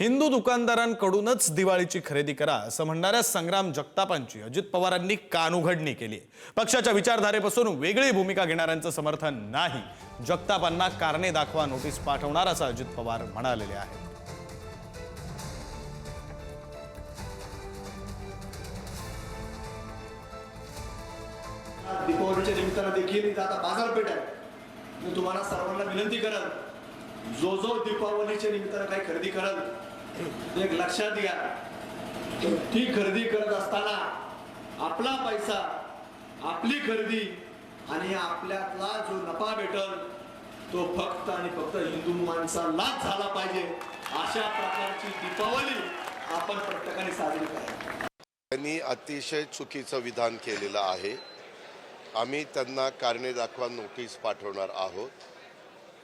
हिंदू दुकानदारांकडूनच दिवाळीची खरेदी करा असं म्हणणाऱ्या संग्राम जगतापांची अजित पवारांनी कानउघडणी केली आहे. पक्षाच्या विचारधारेपासून वेगळी भूमिका घेणाऱ्यांचं समर्थन नाही. जगतापांना कारणे दाखवा नोटीस पाठवणार असं अजित पवार म्हणालेले आहेत. दीपावलीच्या निमित्तानं देखील आता बाजारपेठ आहे. मी तुम्हाला सर्वांना विनंती करत जो जो दीपावलीच्या निमित्तानं काही खरेदी करत एक लक्षात घ्या. ती खरेदी करत असताना आपला पैसा आपली खरेदी आणि आपल्यातला जो नफा भेटल तो फक्त आणि फक्त हिंदू माणसालाच झाला पाहिजे. अशा प्रकारची दीपावली आपण प्रत्येकाने साजरी करावी. त्यांनी अतिशय चुकीचं विधान केलेलं आहे. आम्ही त्यांना कारणे दाखवा नोटीस पाठवणार आहोत.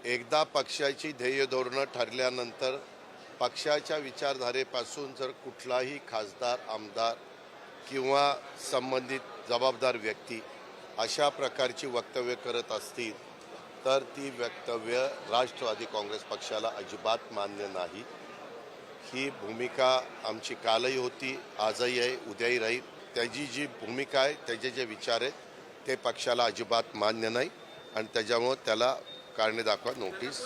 एकदा पक्षाची ध्येय धोरणं ठरल्यानंतर पक्षाच्या विचारधारेपासून जर कुठलाही खासदार आमदार किंवा संबंधित जबाबदार व्यक्ती अशा प्रकारची वक्तव्य करत असतील तर ती वक्तव्य राष्ट्रवादी काँग्रेस पक्षाला अजिबात मान्य नाही. ही भूमिका आमची कालही होती आजही आहे उद्याही राहील. त्याची जी भूमिका आहे त्याचे जे विचार आहेत ते पक्षाला अजिबात मान्य नाही. आणि त्याच्यामुळं त्याला कारणे दाखवा नोटीस.